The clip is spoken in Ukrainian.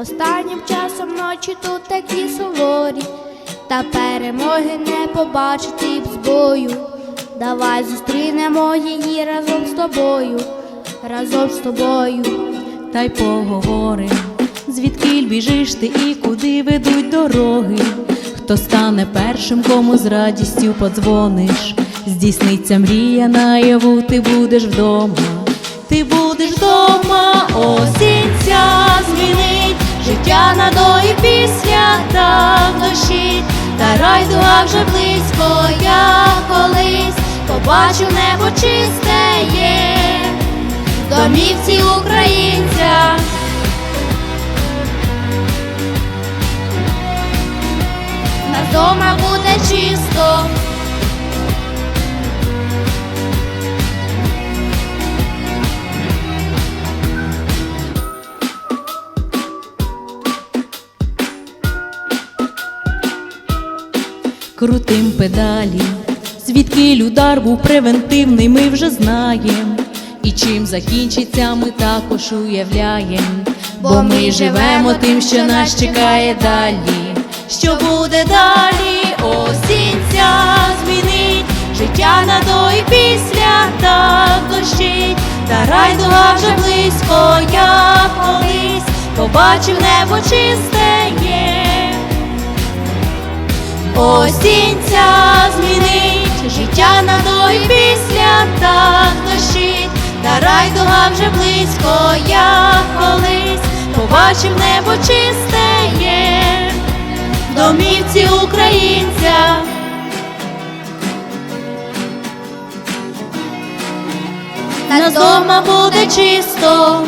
Останнім часом ночі тут такі суворі, та перемоги не побачити б бою. Давай зустрінемо її разом з тобою, разом з тобою. та й поговорим, звідкіль біжиш ти і куди ведуть дороги. Хто стане першим, кому з радістю подзвониш, здійсниться мрія наяву, ти будеш вдома, ти будеш вдома, осінь дощить, та вже близько, я колись побачу небо чисте є домівці українця. Нас дома буде чисто. Крутим педалі, звідки удар був превентивний, ми вже знаєм. І чим закінчиться, ми також уявляєм. Бо ми живемо тим, що нас чекає далі. Що буде далі? Осінь ця змінить життя на до і після так дощить, та райдуга вже близько, як колись побачив небо чисте Осінь ця змінить життя на до і після так дощить, та райдуга вже близько, як колись. Побачив небо чисте є, в домівці українця. Нас дома буде чисто,